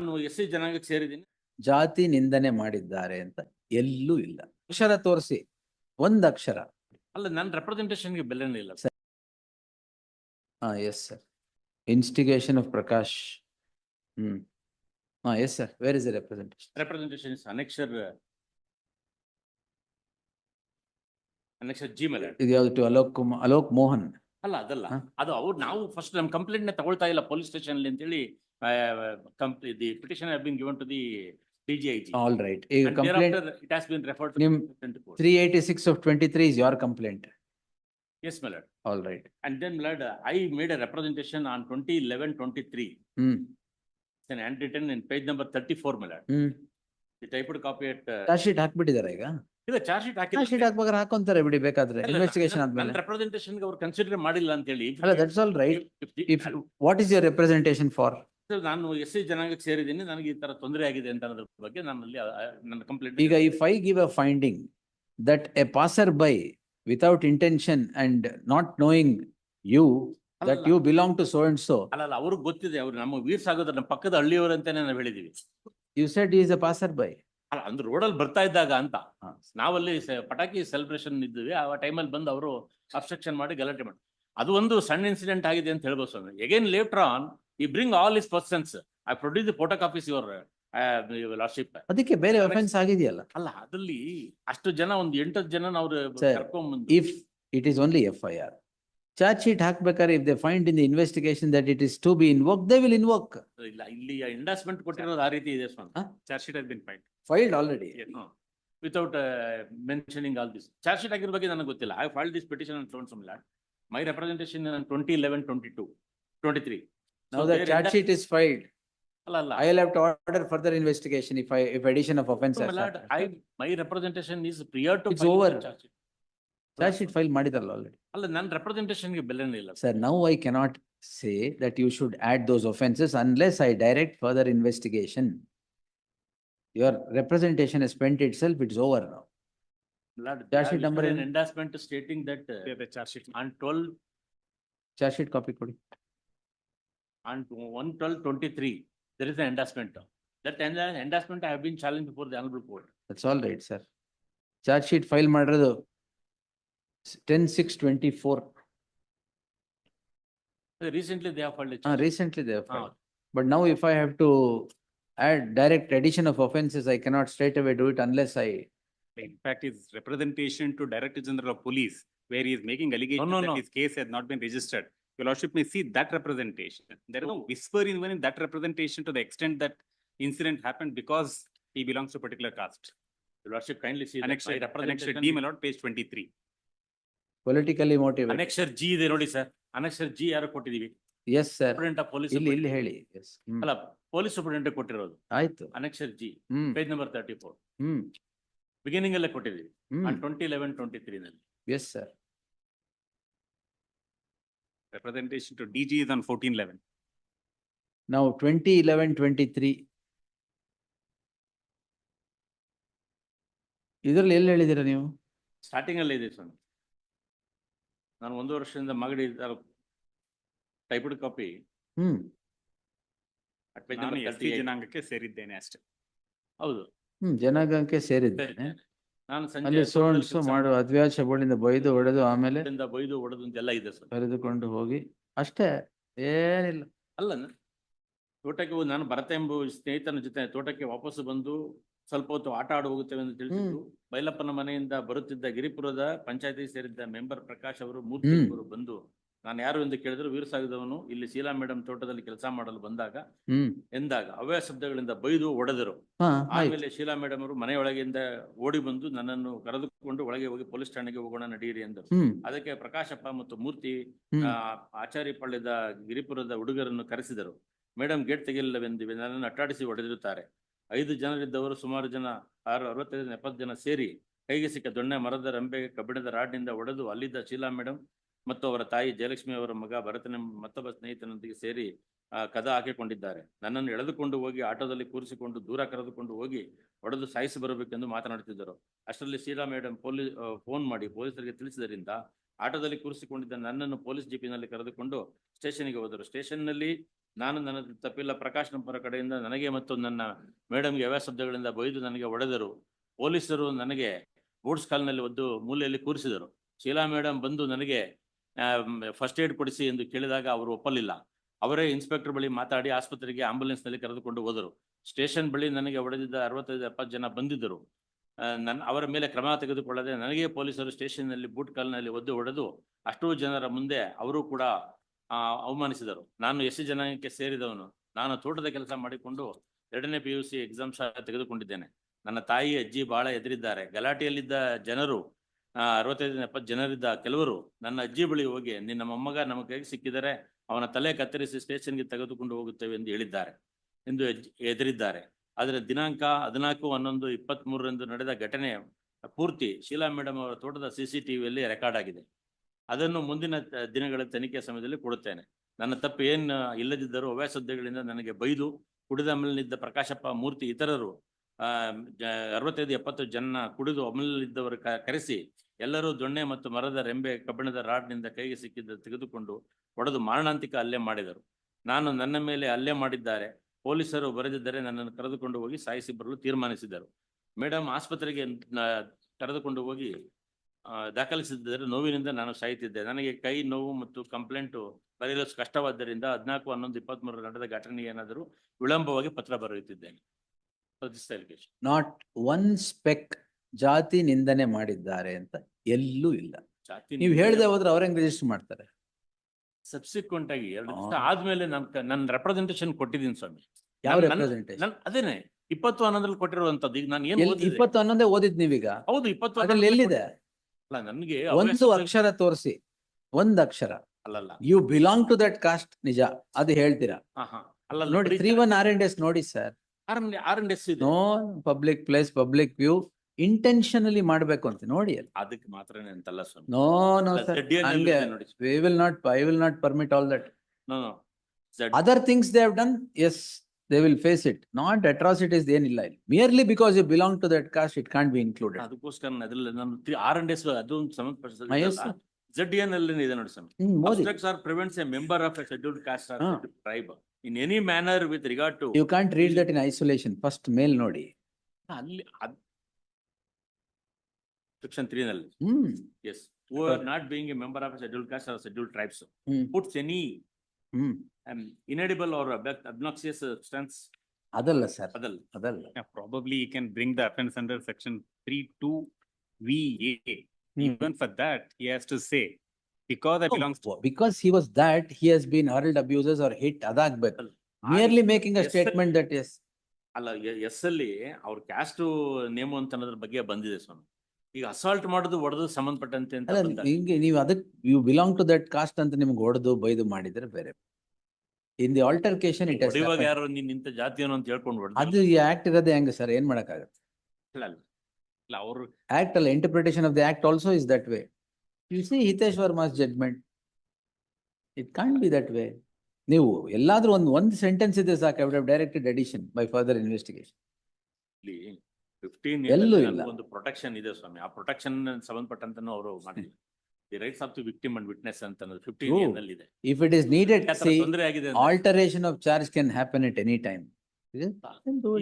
ನಾನು S C ಜನಾಂಗಕ್ಕೆ ಸೇರಿದ್ದೀನಿ. ಜಾತಿ ನಿಂದನೆ ಮಾಡಿದ್ದಾರೆ ಅಂತ ಎಲ್ಲೂ ಇಲ್ಲ. ಅಕ್ಷರ ತೋರಿಸಿ ಒಂದ್ ಅಕ್ಷರ. ಅಲ್ಲ ನನ್ನ ರೆಪ್ರೆಸೆಂಟೇಷನ್ಗೆ ಬೆಲೆನೇ ಇಲ್ಲ. ಸರ್. ಹಾ yes sir instigation of Prakash hmm. ಹಾ yes sir where is representation representation is annexure annexure G ಮೇಲೆ ಇದು ಯಾವ್ದು ಟು ಅಲೋಕ್ ಕುಮಾರ್ ಅಲೋಕ್ ಮೋಹನ್ ಅಲ್ಲ ಅದಲ್ಲ. ಹ? ಅದು ಅವ್ರು ನಾವು ಫಸ್ಟ್ ನಮ್ಮ ಕಂಪ್ಲೇಂಟ್ನ ತಗೊಳ್ತಾ ಇಲ್ಲ ಪೊಲೀಸ್ ಸ್ಟೇಷನ್ ಅಲ್ಲಿ ಅಂತೇಳಿ Company the petition have been given to the D G I G all right ಈಗ complaint it has been referred ನಿಮ್ three eighty six of twenty three is your complaint yes milord all right and then milord I made a representation on twenty eleven twenty three hmm and written in page number thirty-four, my lord. Hmm The typed copy at. uh, charge sheet ಹಾಕ್ಬಿಟ್ಟಿದಾರೆ ಈಗ ಇಲ್ಲ charge sheet ಹಾಕಿ charge sheet ಹಾಕ್ಬೇಕಾದ್ರೆ ಹಾಕೊಂತಾರೆ ಬಿಡಿ ಬೇಕಾದ್ರೆ investigation ಆದ್ಮೇಲೆ representation ಅವ್ರು consider ಮಾಡಿಲ್ಲ ಅಂತ ಹೇಳಿ ಅಲ್ಲ that's all right if what is your representation for ನಾನು ಎಸ್ ಸಿ ಜನಾಂಗಕ್ಕೆ ಸೇರಿದ್ದೀನಿ. ನನಗೆ ಈ ತರ ತೊಂದರೆ ಆಗಿದೆ ಅಂತ ಅನ್ನೋದ್ರ ಬಗ್ಗೆ ನನ್ನಲ್ಲಿ ನನ್ನ ಕಂಪ್ಲೇಂಟ್ ಈಗ ಈ I give a finding that a passer by without intention and not knowing you that you belong to so and so ಅಲ್ಲ ಅಲ್ಲ ಅವ್ರಿಗೆ ಗೊತ್ತಿದೆ. ಅವ್ರು ನಮ್ಮ ವೀರ್ ಸಾಗೋದ್ರ ನಮ್ಮ ಪಕ್ಕದ ಹಳ್ಳಿಯವರು ಅಂತಾನೆ ನಾವು ಹೇಳಿದೀವಿ. You said is a passer by ಅಲ್ಲ ಅಂದ್ರೆ ರೋಡಲ್ಲಿ ಬರ್ತಾ ಇದ್ದಾಗ ಅಂತ. ನಾವಲ್ಲಿ ಪಟಾಕಿ ಸೆಲೆಬ್ರೇಷನ್ ಇದ್ದೀವಿ. ಆ ಟೈಮಲ್ಲಿ ಬಂದು ಅವರು ಅಬ್ಸ್ಟ್ರಕ್ಷನ್ ಮಾಡಿ ಗಲಾಟೆ ಮಾಡಿ ಅದು ಒಂದು ಸಣ್ಣ ಇನ್ಸಿಡೆಂಟ್ ಆಗಿದೆ ಅಂತ ಹೇಳ್ಬೋದು ಸ್ವಾಮಿ. ಎಗೇನ್ ಲೇಟರ್ ಆನ್ ಈ bring all is persons I produce the photo copies your lordship ಅದಕ್ಕೆ ಬೇರೆ ಅಫೆನ್ಸ್ ಆಗಿದೆಯಲ್ಲ? ಅಲ್ಲ ಅದಲ್ಲಿ ಅಷ್ಟು ಜನ ಒಂದು ಎಂಟು ಜನ ನಾವು Sir, ಕರ್ಕೊಂಡ್ಬಂದು if it is only F I R charge sheet ಹಾಕ್ಬೇಕಾದ್ರೆ if they find in the investigation that it is to be invoke they will invoke ಇಲ್ಲ ಇಲ್ಲಿ ಇಂಡಸ್ಟ್ಮೆಂಟ್ ಕೊಟ್ಟಿರೋದು ಆ ರೀತಿ ಇದೆ ಸ್ವಾಮಿ. ಹ? Charge sheet has been filed. Filed already without mentioning all this charge sheet ಆಗಿರೋ ಬಗ್ಗೆ ನನಗೆ ಗೊತ್ತಿಲ್ಲ. I file this petition and soon ಸಮ್ಲಾಟ್ my representation twenty eleven twenty two twenty three Now the charge sheet is filed ಅಲ್ಲ ಅಲ್ಲ I will have to order further investigation if I if addition of offence So, my lord, I, my representation is prior to. It's filing the over. charge sheet. Charge sheet file ಮಾಡಿದಾರಲ್ಲ already ಅಲ್ಲ ನನ್ನ ರೆಪ್ರೆಸೆಂಟೇಷನ್ಗೆ ಬೆಲೆನೇ ಇಲ್ಲ Sir, now I cannot say that you should add those offences unless I direct further investigation. Your representation has spent itself, it's over now. Lord, Charge I sheet number issued an ಏನು? endorsement stating that uh, Yeah, the charge sheet. on twelve, Charge sheet copy ಕೊಡಿ. on one twelve twenty-three, there is an endorsement. That enda- endorsement I have been challenged before the honorable court. That's all right, sir. Charge sheet file ಮಾಡಿರೋದು ten six twenty four, Recently, they have filed a ah, charge. recently they have Ah, filed. But now if I have to add direct addition of offences, I cannot straight away do it unless I, In fact, his representation to Director General of Police, where he is making allegations no, that no. his case has not been registered. Your lordship may see that representation. There is no whisper even in that representation to the extent that incident happened because he belongs to a particular caste. Your lordship kindly see. that Annexure, annexure representation D, my lord, page twenty-three. politically motivated. Annexure G ಇದೆ ನೋಡಿ sir. annexure G ಯಾರು ಕೊಟ್ಟಿದೀವಿ? Yes, sir. Superintendent of police. ಇಲ್ಲಿ ಇಲ್ಲಿ ಹೇಳಿ. Yes. ಅಲ್ಲ, police superintendent ಕೊಟ್ಟಿರೋದು, ಆಯ್ತು. annexure G, hmm, page number thirty-four. Hmm, beginning ಅಲ್ಲೇ ಕೊಟ್ಟಿದ್ದೀವಿ ಹ್ಮ್. On twenty eleven twenty three ನಲ್ಲಿ Yes, sir. Representation to DG is on fourteen eleven. Now twenty eleven twenty-three. ಇದ್ರಲ್ಲಿ ಎಲ್ಲಿ ಹೇಳಿದ್ದೀರಾ ನೀವು? ಸ್ಟಾರ್ಟಿಂಗ್ ಅಲ್ಲಿ ಇದೆ ಸ್ವಾಮಿ ನಾನು ಒಂದು ವರ್ಷದಿಂದ ಮಗಡಿ ಟೈಪ್ಡ್ ಕಾಪಿ ಹ್ಮ್, ನಾನು ಎಸ್ ಜನಾಂಗಕ್ಕೆ ಸೇರಿದ್ದೇನೆ ಅಷ್ಟೇ. ಹೌದು ಹ್ಮ್, ಜನಾಂಗಕ್ಕೆ ಸೇರಿದ್ದೇನೆ. ನಾನು ಸಂಜೆ ಅಲ್ಲಿ ಸೊ ಅಂಡ್ ಸೊ ಮಾಡು ಅದ್ವ್ಯಾಸ ಬಳಿಂದ ಬೈದು ಹೊಡೆದು ಆಮೇಲೆ ಬೈದು ಹೊಡೆದು ಅಂತೆಲ್ಲ ಇದೆ ಸರ್ ಕರೆದುಕೊಂಡು ಹೋಗಿ ಅಷ್ಟೇ ಏನಿಲ್ಲ. ಅಲ್ಲ ನ- ತೋಟಕ್ಕೆ ಹೋಗಿ ನಾನು ಭರತ ಎಂಬ ಸ್ನೇಹಿತನ ಜೊತೆ ತೋಟಕ್ಕೆ ವಾಪಸ್ ಬಂದು ಸ್ವಲ್ಪ ಹೊತ್ತು ಆಟ ಆಡು ಹೋಗುತ್ತೇವೆ ಅಂತ ತಿಳಿಸಿದ್ದು ಬೈಲಪ್ಪನ ಮನೆಯಿಂದ ಬರುತ್ತಿದ್ದ ಗಿರಿಪುರದ ಪಂಚಾಯತಿ ಸೇರಿದ್ದ ಮೆಂಬರ್ ಪ್ರಕಾಶ್ ಅವರು ಮೂರ್ತಿ ಹ್ಮ್. ಅವರು ಬಂದು ನಾನು ಯಾರು ಎಂದು ಕೇಳಿದ್ರು ವೀರಸಾಗಿದವನು ಇಲ್ಲಿ ಶೀಲಾ ಮೇಡಮ್ ತೋಟದಲ್ಲಿ ಕೆಲಸ ಮಾಡಲು ಬಂದಾಗ ಎಂದಾಗ ಅವ್ಯ ಶಬ್ದಗಳಿಂದ ಬೈದು ಒಡೆದರು. ಆಮೇಲೆ ಶೀಲಾ ಮೇಡಮ್ ಅವರು ಮನೆಯೊಳಗಿಂದ ಓಡಿ ಬಂದು ನನ್ನನ್ನು ಕರೆದುಕೊಂಡು ಒಳಗೆ ಹೋಗಿ ಪೊಲೀಸ್ ಠಾಣೆಗೆ ಹೋಗೋಣ ನಡೀರಿ ಎಂದರು. ಅದಕ್ಕೆ ಪ್ರಕಾಶಪ್ಪ ಮತ್ತು ಮೂರ್ತಿ ಆಚಾರಿ ಪಳ್ಳಿದ ಗಿರಿಪುರದ ಹುಡುಗರನ್ನು ಕರೆಸಿದರು. ಮೇಡಮ್ ಗೇಟ್ ತೆಗೆಯಲಿಲ್ಲವೆಂದು ನನ್ನನ್ನು ಅಟ್ಟಾಡಿಸಿ ಒಡೆದಿರುತ್ತಾರೆ ಐದು ಜನರಿದ್ದವರು ಸುಮಾರು ಜನ ಆರು ಅರವತ್ತೈದು ಎಪ್ಪತ್ತು ಜನ ಸೇರಿ ಕೈಗೆ ಸಿಕ್ಕ ದೊಣ್ಣೆ ಮರದ ರಂಬೆ ಕಬ್ಬಿಣದ ರಾಡ್ನಿಂದ ಒಡೆದು ಅಲ್ಲಿದ್ದ ಶೀಲಾ ಮೇಡಮ್ ಮತ್ತು ಅವರ ತಾಯಿ ಜಯಲಕ್ಷ್ಮಿ ಅವರ ಮಗ ಭರತನ ಮತ್ತೊಬ್ಬ ಸ್ನೇಹಿತನೊಂದಿಗೆ ಸೇರಿ ಕದ ಹಾಕಿಕೊಂಡಿದ್ದಾರೆ. ನನ್ನನ್ನು ಎಳೆದುಕೊಂಡು ಹೋಗಿ ಆಟೋದಲ್ಲಿ ಕೂರಿಸಿಕೊಂಡು ದೂರ ಕರೆದುಕೊಂಡು ಹೋಗಿ ಹೊಡೆದು ಸಾಯಿಸಿ ಬರಬೇಕೆಂದು ಮಾತನಾಡುತ್ತಿದ್ದರು. ಅಷ್ಟರಲ್ಲಿ ಶೀಲಾ ಮೇಡಮ್ ಪೊಲೀಸ್ ಫೋನ್ ಮಾಡಿ ಪೊಲೀಸರಿಗೆ ತಿಳಿಸಿದರಿಂದ ಆಟೋದಲ್ಲಿ ಕೂರಿಸಿಕೊಂಡಿದ್ದ ನನ್ನನ್ನು ಪೊಲೀಸ್ ಜೀಪಿನಲ್ಲಿ ಕರೆದುಕೊಂಡು ಸ್ಟೇಷನ್ಗೆ ಹೋದರು. ಸ್ಟೇಷನ್ನಲ್ಲಿ ನಾನು ನನ್ನ ತಪ್ಪಿಲ್ಲ, ಪ್ರಕಾಶ್ ನಂಬರ ಕಡೆಯಿಂದ ನನಗೆ ಮತ್ತು ನನ್ನ ಮೇಡಮ್ಗೆ ಯಾವ ಶಬ್ದಗಳಿಂದ ಬೈದು ನನಗೆ ಹೊಡೆದರು. ಪೊಲೀಸರು ನನಗೆ ಬೂಟ್ಸ್ ಕಾಲ್ನಲ್ಲಿ ಒದ್ದು ಮೂಲೆಯಲ್ಲಿ ಕೂರಿಸಿದರು. ಶೀಲಾ ಮೇಡಮ್ ಬಂದು ನನಗೆ ಫಸ್ಟ್ ಏಡ್ ಕೊಡಿಸಿ ಎಂದು ಕೇಳಿದಾಗ ಅವರು ಒಪ್ಪಲಿಲ್ಲ. ಅವರೇ ಇನ್ಸ್ಪೆಕ್ಟರ್ ಬಳಿ ಮಾತಾಡಿ ಆಸ್ಪತ್ರೆಗೆ ಆಂಬುಲೆನ್ಸ್ನಲ್ಲಿ ಕರೆದುಕೊಂಡು ಹೋದರು. ಸ್ಟೇಷನ್ ಬಳಿ ನನಗೆ ಹೊಡೆದಿದ್ದ ಅರವತ್ತೈದು, ಎಪ್ಪತ್ತು ಜನ ಬಂದಿದ್ದರು. ನನ್ನ ಅವರ ಮೇಲೆ ಕ್ರಮ ತೆಗೆದುಕೊಳ್ಳದೆ ನನಗೆ ಪೊಲೀಸರು ಸ್ಟೇಷನ್ನಲ್ಲಿ ಬೂಟ್ ಕಾಲ್ನಲ್ಲಿ ಒದ್ದು ಹೊಡೆದು ಅಷ್ಟೂ ಜನರ ಮುಂದೆ ಅವರು ಕೂಡ ಅವಮಾನಿಸಿದರು. ನಾನು ಎಸ್ ಜನಾಂಗಕ್ಕೆ ಸೇರಿದವನು. ನಾನು ತೋಟದ ಕೆಲಸ ಮಾಡಿಕೊಂಡು ಎರಡನೇ ಪಿ ಯು ಸಿ ಎಕ್ಸಾಮ್ ಸಹ ತೆಗೆದುಕೊಂಡಿದ್ದೇನೆ. ನನ್ನ ತಾಯಿ, ಅಜ್ಜಿ ಬಹಳ ಎದುರಿದ್ದಾರೆ ಗಲಾಟೆಯಲ್ಲಿದ್ದ ಜನರು ಅರವತ್ತೈದು ಎಪ್ಪತ್ತು ಜನರಿದ್ದ ಕೆಲವರು ನನ್ನ ಅಜ್ಜಿ ಬಳಿ ಹೋಗಿ, ನಿನ್ನ ಮೊಮ್ಮಗ ನಮ್ಮ ಕೈಗೆ ಸಿಕ್ಕಿದರೆ ಅವನ ತಲೆ ಕತ್ತರಿಸಿ ಸ್ಟೇಷನ್ಗೆ ತೆಗೆದುಕೊಂಡು ಹೋಗುತ್ತೇವೆ ಎಂದು ಹೇಳಿದ್ದಾರೆ, ಎಂದು ಎದುರಿದ್ದಾರೆ ಆದರೆ ದಿನಾಂಕ ಹದಿನಾಲ್ಕು ಹನ್ನೊಂದು ಇಪ್ಪತ್ತ್ ಮೂರರಂದು ನಡೆದ ಘಟನೆ ಪೂರ್ತಿ ಶೀಲಾ ಮೇಡಮ್ ಅವರ ತೋಟದ ಸಿ ಸಿ ಟಿವಿಯಲ್ಲಿ ರೆಕಾರ್ಡ್ ಆಗಿದೆ. ಅದನ್ನು ಮುಂದಿನ ದಿನಗಳ ತನಿಖೆ ಸಮಯದಲ್ಲಿ ಕೊಡುತ್ತೇನೆ. ನನ್ನ ತಪ್ಪು ಏನು ಇಲ್ಲದಿದ್ದರೂ ಅವ್ಯಾಸದ್ದೆಗಳಿಂದ ನನಗೆ ಬೈದು ಕುಡಿದ ಅಮಲಿನಿದ್ದ ಪ್ರಕಾಶಪ್ಪ ಮೂರ್ತಿ, ಇತರರು, ಆ ಅರವತ್ತೈದು ಎಪ್ಪತ್ತು ಜನ ಕುಡಿದು ಅಮಲಿದ್ದವರು ಕ- ಕರೆಸಿ ಎಲ್ಲರೂ ದೊಣ್ಣೆ ಮತ್ತು ಮರದ ರೆಂಬೆ ಕಬ್ಬಿಣದ ರಾಡ್ನಿಂದ ಕೈಗೆ ಸಿಕ್ಕಿದ್ದ ತೆಗೆದುಕೊಂಡು ಒಡೆದು ಮಾರಣಾಂತಿಕ ಹಲ್ಲೆ ಮಾಡಿದರು. ನಾನು ನನ್ನ ಮೇಲೆ ಹಲ್ಲೆ ಮಾಡಿದ್ದಾರೆ. ಪೊಲೀಸರು ಬರೆದಿದ್ದರೆ ನನ್ನನ್ನು ಕರೆದುಕೊಂಡು ಹೋಗಿ ಸಾಯಿಸಿ ಬರಲು ತೀರ್ಮಾನಿಸಿದರು. ಮೇಡಮ್ ಆಸ್ಪತ್ರೆಗೆ ಕರೆದುಕೊಂಡು ಹೋಗಿ ದಾಖಲಿಸಿದ್ದರೆ ನೋವಿನಿಂದ ನಾನು ಸಾಯುತ್ತಿದ್ದೆ. ನನಗೆ ಕೈ ನೋವು ಮತ್ತು ಕಂಪ್ಲೇಂಟು ಬರೆಯಲು ಕಷ್ಟವಾದ್ದರಿಂದ ಹದಿನಾಲ್ಕು ಹನ್ನೊಂದು ಇಪ್ಪತ್ಮೂರು ನಡೆದ ಘಟನೆ ಏನಾದರೂ ವಿಳಂಬವಾಗಿ ಪತ್ರ ಬರೆಯುತ್ತಿದ್ದೇನೆ. ನಾಟ್ ಒನ್ ಸ್ಪೆಕ್ ಜಾತಿ ನಿಂದನೆ ಮಾಡಿದ್ದಾರೆ ಅಂತ ಎಲ್ಲೂ ಇಲ್ಲ. ಜಾತಿ ನೀವು ಹೇಳ್ದೆ ಹೋದ್ರೆ ಅವ್ರ ಹೆಂಗ್ ರಿಜಿಸ್ಟರ್ ಮಾಡ್ತಾರೆ. ಸಬ್ಸಿಕ್ವೆಂಟ್ ಆಗಿ ಎರಡು ದಿವಸ ಆದ್ಮೇಲೆ ನನ್ ನನ್ನ ರೆಪ್ರೆಸೆಂಟೇಶನ್ ಕೊಟ್ಟಿದ್ದೀನಿ ಸ್ವಾಮಿ. ಯಾವ ನನ್- ರೆಪ್ರೆಸೆಂಟೇಷನ್ ನನ್ ಅದೇನೆ ಇಪ್ಪತ್ತು ಹನ್ನೊಂದ್ರಲ್ಲಿ ಕೊಟ್ಟಿರುವಂತದ್ದು ಈಗ ನಾನು ಏನು ಓದಿದೆ? ಇಪ್ಪತ್ತು ಹನ್ನೊಂದೇ ಓದಿದ್ ನೀವೀಗ? ಹೌದು ಇಪ್ಪತ್ತು ಅದ್ರಲ್ಲಿ ಎಲ್ಲಿದೆ? ಅಲ್ಲ ನನ್ಗೆ ಒಂದು ಅಕ್ಷರ ತೋರಿಸಿ ಒಂದ್ ಅಕ್ಷರ. ಅಲ್ಲಲ್ಲ. You belong to that caste ನಿಜ ಅದು ಹೇಳ್ತೀರಾ? ಹಾ ಹಾ ಅಲ್ಲ ನೋಡಿ three one R N S ನೋಡಿ ಸರ್. ಆರ್ ಎನ್ ಎಸ್ ಇದೆ. No public place public view intentionally ಮಾಡ್ಬೇಕು ಅಂತ ನೋಡಿ ಅಲ್ಲಿ. ಅದಕ್ಕೆ ಮಾತ್ರನೇ ಅಂತಲ್ಲ ಸ್ವಾಮಿ. ನೋ ನೋ ಸರ್ ಹಂಗೆ ನೋಡಿ we will not I will not permit all that No, no. Z- other things they have done as they will face it not atrocities ಏನಿಲ್ಲ ಇಲ್ಲಿ. Merely because you belong to that caste it can't be included ಅದಕ್ಕೋಸ್ಕರ ಅದ್ರಲ್ಲಿ R N S ಅದು. Z N ಅಲ್ಲಿ ಇದೆ ನೋಡಿ ಸ್ವಾಮಿ. Modi Obstructs or prevents a member of a scheduled caste or ಹಾ. scheduled tribe. In any manner with regard to you can't read that in isolation first ಮೇಲ್ ನೋಡಿ. ಅಲ್ಲಿ ಸೆಕ್ಷನ್ ತ್ರೀ ನಲ್ಲಿ hmm yes who are not being a member of a scheduled caste or scheduled tribes hmm puts any hmm um, inedible or ob- obnoxious substance ಅದಲ್ಲ sir ಅದಲ್ಲ ಅದಲ್ಲ Yeah, probably he can bring the offense under section three two V A. Hmm. Even for that, he has to say, because I belongs to. Because he was that he has been hurled abuses or hit ಅದಾಗ್ಬೇಕು merely making a Yes, sir. Statement that yes ಅಲ್ಲ S ಅಲ್ಲಿ ಅವ್ರ caste name ಅಂತ ಅನ್ನೋದ್ರ ಬಗ್ಗೆ ಬಂದಿದೆ ಸ್ವಾಮಿ ಈಗ assault ಮಾಡೋದು ಹೊಡೆದು ಸಂಬಂಧಪಟ್ಟಂತೆ ಅಂತ ಅಲ್ಲ ಬಂದಾಗ ಹಿಂಗೆ ನೀವು ಅದಕ್ಕೆ you belong to that caste ಅಂತ ನಿಮ್ಗೆ ಹೊಡೆದು ಬೈದು ಮಾಡಿದ್ರೆ ಬೇರೆ. ಇನ್ ದಿ ಆಲ್ಟರ್ಕೇಶನ್ ಇಟ್ ಹೊಡಿವಾಗ ಯಾರು ನೀನ್ ಇಂಥ ಜಾತಿಯವನು ಅಂತ ಹೇಳ್ಕೊಂಡು ಹೊಡೆದು ಅದು ಈ ಆಕ್ಟ್ ಇರೋದೇ ಹೆಂಗೆ ಸರ್ ಏನ್ ಮಾಡಕ್ಕಾಗತ್ತೆ? ಇಲ್ಲ, ಅವ್ರು ಆಕ್ಟ್ ಅಲ್ಲ interpretation of the act also is that way you see Hitesh Verma's judgment it can't be that way ನೀವು ಎಲ್ಲಾದ್ರೂ ಒಂದು ಒಂದು ಸೆಂಟೆನ್ಸ್ ಇದೆ ಸಾಕು I would directed addition by further investigation fifteen ಎಲ್ಲೂ ಇಲ್ಲ. ಒಂದು ಪ್ರೊಟೆಕ್ಷನ್ ಇದೆ ಸ್ವಾಮಿ. ಆ ಪ್ರೊಟೆಕ್ಷನ್ ಸಂಬಂಧಪಟ್ಟಂತನೂ ಅವರು ಮಾಡಿಲ್ಲ the rights of the victim and witness ಅಂತ ಅನ್ನೋದು ಫಿಫ್ಟೀನ್ True. ನಲ್ಲಿ ಇದೆ if it is needed see ತೊಂದರೆ ಆಗಿದೆ ಅಂದ್ರೆ alteration of charge can happen at any time ಈಗ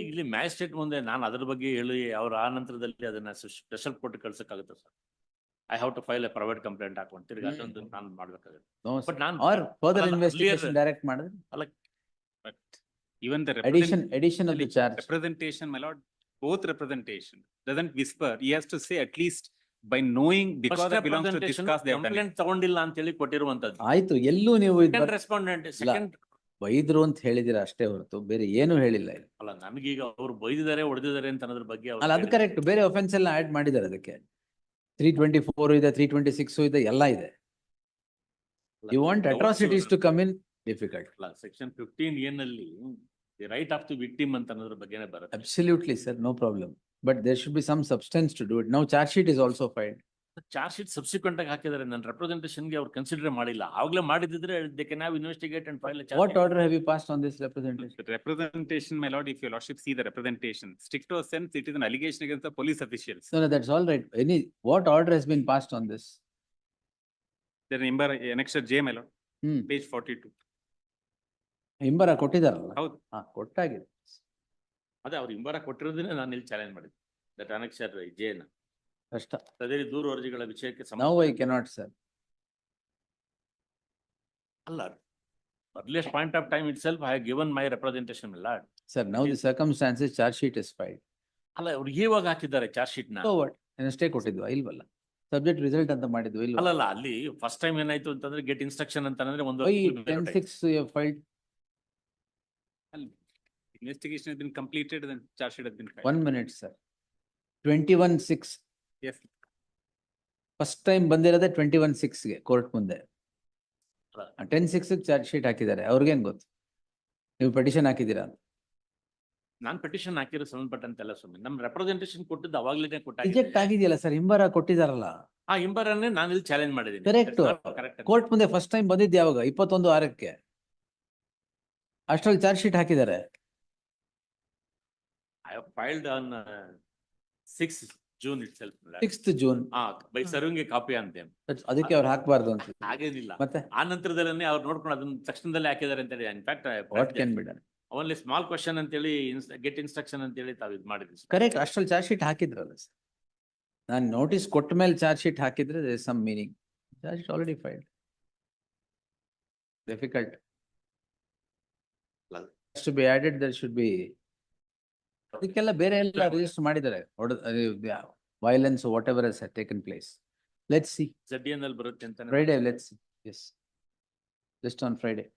ಇಲ್ಲಿ ಮ್ಯಾಜಿಸ್ಟ್ರೇಟ್ ಮುಂದೆ ನಾನು ಅದ್ರ ಬಗ್ಗೆ ಹೇಳಿ ಅವ್ರ ಆ ನಂತರದಲ್ಲಿ ಅದನ್ನ special court ಕಳ್ಸಕ್ಕಾಗುತ್ತೆ sir I have to file a private complaint ಹಾಕೊಂಡು ತಿರ್ಗಿ. ಅದೊಂದು ನಾನು ಮಾಡ್ಬೇಕಾಗುತ್ತೆ. ಬಟ್ ನಾನು ಆರ್ ಫರ್ದರ್ ಅಲ್ಲ, ಇನ್ವೆಸ್ಟಿಗೇಷನ್ earlier- ಡೈರೆಕ್ಟ್ ಮಾಡಿದ್ರೆ? even the addition of the charge representation, my lord, both representation doesn't whisper. He has to say at least by knowing because that belongs to this caste, they have done it. Complaint ತಗೊಂಡಿಲ್ಲ ಅಂತ ಹೇಳಿ ಕೊಟ್ಟಿರುವಂತದ್ದು ಆಯ್ತು ಎಲ್ಲೂ ನೀವು ಇದ್ second ಬರ್- respondent second ಬೈದ್ರು ಅಂತ ಹೇಳಿದಿರ ಅಷ್ಟೇ ಹೊರತು ಬೇರೆ ಏನು ಹೇಳಿಲ್ಲ ಇಲ್ಲಿ. ಅಲ್ಲ ನಮಗೀಗ ಅವ್ರು ಬೈದಿದ್ದಾರೆ ಹೊಡೆದಿದ್ದಾರೆ ಅಂತ ಅನ್ನೋದ್ರ ಬಗ್ಗೆ ಅವ್ರು ಅಲ್ಲ ಅದು. ಕರೆಕ್ಟ್ ಬೇರೆ ಒಫೆನ್ಸ್ ಎಲ್ಲ ಆಡ್ ಮಾಡಿದ್ದಾರೆ ಅದಕ್ಕೆ ತ್ರೀ ಟ್ವೆಂಟಿ ಫೋರ್ ಇದೆ ತ್ರೀ ಟ್ವೆಂಟಿ ಸಿಕ್ಸ್ ಇದೆ ಎಲ್ಲ ಇದೆ you want atrocities to come in difficult section fifteen ಏನಲ್ಲಿ ರೈಟ್ ಆಫ್ ದಿ ವಿಕ್ಟಿಮ್ ಅಂತ ಅನ್ನೋದ್ರ ಬಗ್ಗೆ ಬರುತ್ತೆ. Absolutely sir no problem but there should be some substance to do it ನಾವು charge sheet is also filed charge sheet subsequent ಆಗಿ ಹಾಕಿದ್ದಾರೆ. ನನ್ನ ರೆಪ್ರೆಸೆಂಟೇಷನ್ಗೆ ಅವ್ರು ಕನ್ಸಿಡರ್ ಮಾಡಿಲ್ಲ. ಆಗಲೇ ಮಾಡಿದ್ರೆ ಇದಕ್ಕೆ ನಾವು investigate and file charge what order have you passed on this representation representation my lord if you lordship see the representation stick to a sense it is an allegation against the police officer so no that's all right any what order has been passed on this there number annexed J my lord page 42 ಹಿಂಬರ ಕೊಟ್ಟಿದಾರಲ್ಲ ಹೌದು. ಹಾ ಕೊಟ್ಟಾಗಿದೆ. ಅದೇ ಅವ್ರು ಹಿಂಬರ ಕೊಟ್ಟಿರೋದನ್ನೇ ನಾನು ಇಲ್ಲಿ challenge ಮಾಡಿದ್ದೆ that ಅನಕ್ಷರ್ ಜೇನ ಕಷ್ಟ. ಅದೇ ರೀತಿ ದೂರು ಅರ್ಜಿಗಳ ವಿಷಯಕ್ಕೆ ನೋ ಐ ಸಂಬಂಧ ಕೆನಾಟ್ ಸರ್ ಅಲ್ಲ earliest point of time itself I given my representation ಇಲ್ಲ sir now the circumstances charge sheet is file ಅಲ್ಲ ಅವ್ರು ಇವಾಗ ಹಾಕಿದ್ದಾರೆ ಚಾರ್ಜ್ ಶೀಟ್ನ. ಸೊ ವಾಟ್ ಅಷ್ಟೇ ಕೊಟ್ಟಿದ್ವಾ? ಇಲ್ವಲ್ಲ? ಸಬ್ಜೆಕ್ಟ್ ರಿಸಲ್ಟ್ ಅಂತ ಮಾಡಿದ್ವಿ? ಇಲ್ವಲ್ಲ? ಅಲ್ಲ ಅಲ್ಲಿ ಫಸ್ಟ್ ಟೈಮ್ ಏನಾಯ್ತು ಅಂತಂದ್ರೆ ಗೆಟ್ ಇನ್ಸ್ಟ್ರಕ್ಷನ್ ಅಂತಂದ್ರೆ ಒಂದು why ten six filed Investigation has been completed, then charge sheet has been filed. One minute sir twenty six Yes, first time ಬಂದಿರೋದೇ twenty one ಸಿಕ್ಸ್ಗೆ ಕೋರ್ಟ್ ಮುಂದೆ. ಟೆನ್ ಸಿಕ್ಸ್ ಚಾರ್ಜ್ ಶೀಟ್ ಹಾಕಿದ್ದಾರೆ. ಅವ್ರಿಗೇನ್ ಗೊತ್ತು? ನೀವು petition ಹಾಕಿದ್ದೀರಾ ನಾನ್ petition ಹಾಕಿರೋ ಸಂಬಂಧಪಟ್ಟಂತೆಲ್ಲ ಸುಮ್ಮನೆ ನಮ್ ರೆಪ್ರೆಸೆಂಟೇಷನ್ ಕೊಟ್ಟಿದ್ದು ಅವಾಗ್ಲೇನೆ ರಿಜೆಕ್ಟ್ ಕೊಟ್ಟಾಗಿದೆ ಆಗಿದೆಯಲ್ಲ ಸರ್ ಹಿಂಬರ ಕೊಟ್ಟಿದಾರಲ್ಲ? ಆ ಹಿಂಬರನ್ನೇ ನಾನು ಇಲ್ಲಿ ಚಾಲೆಂಜ್ ಮಾಡಿದ್ದೀನಿ. Correct. ಕರೆಕ್ಟ್ ಕೋರ್ಟ್ ಮುಂದೆ ಫಸ್ಟ್ ಟೈಮ್ ಬಂದಿದ್ದು ಯಾವಾಗ? ಇಪ್ಪತ್ತೊಂದು ಆರಕ್ಕೆ. ಅಷ್ಟ್ರಲ್ಲಿ ಚಾರ್ಜ್ ಶೀಟ್ ಹಾಕಿದ್ದಾರೆ. I filed on six June itself sixth June ಹಾ ಬೈ ಸರ್ವಿಂಗ್ ಎ ಕಾಪಿ ಅಂತೆ. ಅದಕ್ಕೆ ಅವ್ರು ಹಾಕಬಾರ್ದು ಅಂತ. ಹಾಗೇನಿಲ್ಲ. ಮತ್ತೆ? ಆ ನಂತರದಲ್ಲೇ ಅವ್ರು ನೋಡ್ಕೊಂಡು ಅದನ್ನ ತಕ್ಷಣದಲ್ಲೇ ಹಾಕಿದ್ದಾರೆ ಅಂತ ಹೇಳಿ in fact what can be done only small question ಅಂತೇಳಿ ಗೆಟ್ ಇನ್ಸ್ಟ್ರಕ್ಷನ್ ಅಂತೇಳಿ ತಾವು ಇದು ಮಾಡಿದ್ರಿ sir. ಕರೆಕ್ಟ್ ಅಷ್ಟ್ರಲ್ಲಿ ಚಾರ್ಜ್ ಶೀಟ್ ಹಾಕಿದ್ರಲ್ಲ ಸರ್. ನಾನು ನೋಟಿಸ್ ಕೊಟ್ಟ ಮೇಲೆ ಚಾರ್ಜ್ ಶೀಟ್ ಹಾಕಿದ್ರೆ some meaning charge sheet already filed difficult to be added there should be ಅದಕ್ಕೆಲ್ಲ ಬೇರೆ ಎಲ್ಲ ರಿಜಿಸ್ಟರ್ ಮಾಡಿದ್ದಾರೆ. Violence whatever has taken place let see ಅಲ್ಲಿ ಬರುತ್ತೆ ಅಂತ Friday let's say just on Friday